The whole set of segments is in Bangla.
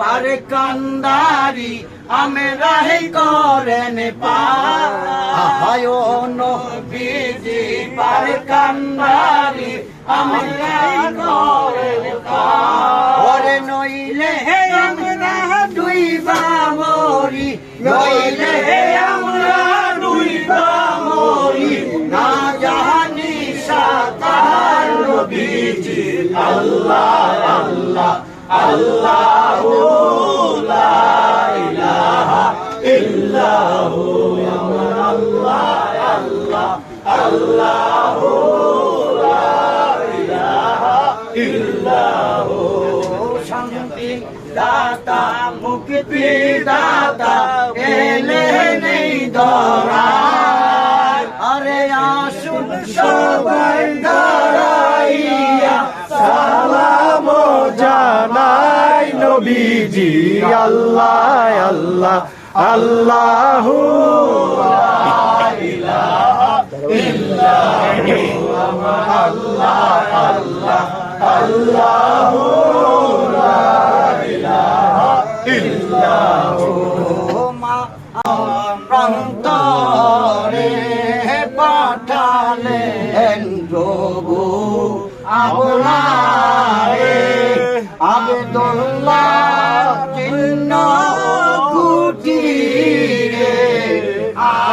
পার কান্দারি আমরা হে করেন পায় নবীজি পার কান্দারি আমরা করেন ওরে নইলে হে আমরা দুইবা মরি নইলে হে আমরা দুইবা মরি। না জানি সাতার নবীজি আল্লাহ আল্লাহ লা ইলাহা ইল্লাহু আল্লাহ আল্লাহ দাতা মুক্তি দাতা দরায় জানাই নবীজি আল্লাহ আল্লাহ আল্লাহ প্রান্তরে পাঠালেন প্রভু। আপনারে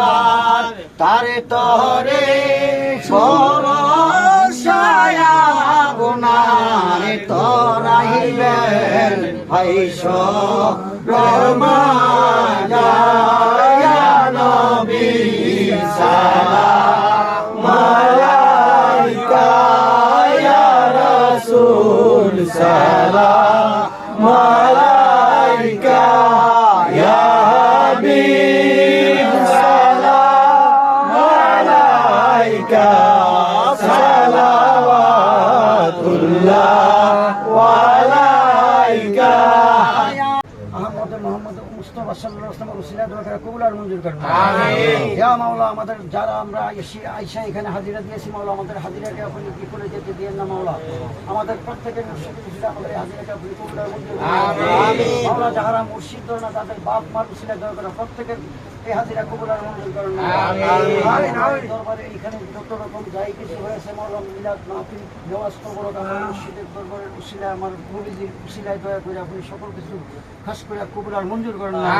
দেখাইবার তারে তরে সরসায়া গুনারে তরাইবেন ভাইস রমায়া নবী সালাম মালাইকা ইয়া রাসূল সালাম মালাইকা الله মুস্তফা সাল্লাল্লাহু আলাইহি ওয়াসাল্লাম উসিলা দোয়া করে কবুল আর মঞ্জুর করুন আমিন। ইয়া মাওলা আমাদের যারা আমরা এসে আইসা এখানে হাজিরা দিয়েছি মাওলা আমাদের হাজিরাকে আপনি কি করে যেতে দিয়েন না মাওলা আমাদের প্রত্যেকের মুর্শিদ উসিলা আমাদের হাজিরাকে আপনি কবুল আর মঞ্জুর করুন আমিন। মাওলা যারা মুর্শিদ না তাদের বাপ মার উসিলা দোয়া করে প্রত্যেকের এই হাজিরা কবুল আর মঞ্জুর করুন আমিন। আমাদের দরবারে এখানে যত রকম যাই কিছু হয়েছে মাওলা মিলাদ মাহফিল নেওয়াজ কবর আমার মুর্শিদের দরবারের উসিলা আমার নবীজির উসিলায় দয়া করে আপনি সকল কিছু খাস করে কবুল আর মঞ্জুর করেন না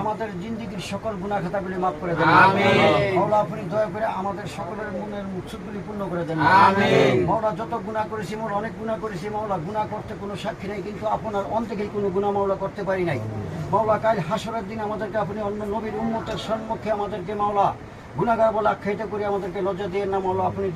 আমাদের জিন্দিগির সকল গুনাহ খাতাগুলি মাফ করে দেন। মাওলা আপনি দয়া করে আমাদের সকলের মনের মুখগুলি পূর্ণ করে দেন। মাওলা যত গুনাহ করেছি মোর অনেক গুনাহ করেছি মাওলা গুনাহ করতে কোনো সাক্ষী নেই কিন্তু আপনার অন্তকেই কোনো গুণা মাওলা করতে পারি নাই মাওলা কাল হাসরের দিন আমাদেরকে আপনি অন্য নবীর উন্মতের সম্মুখে আমাদেরকে মাওলা গুনাহগার বলে আখ্যায়িত করে আমাদেরকে লজ্জা দিয়ে না মাওলা আপনি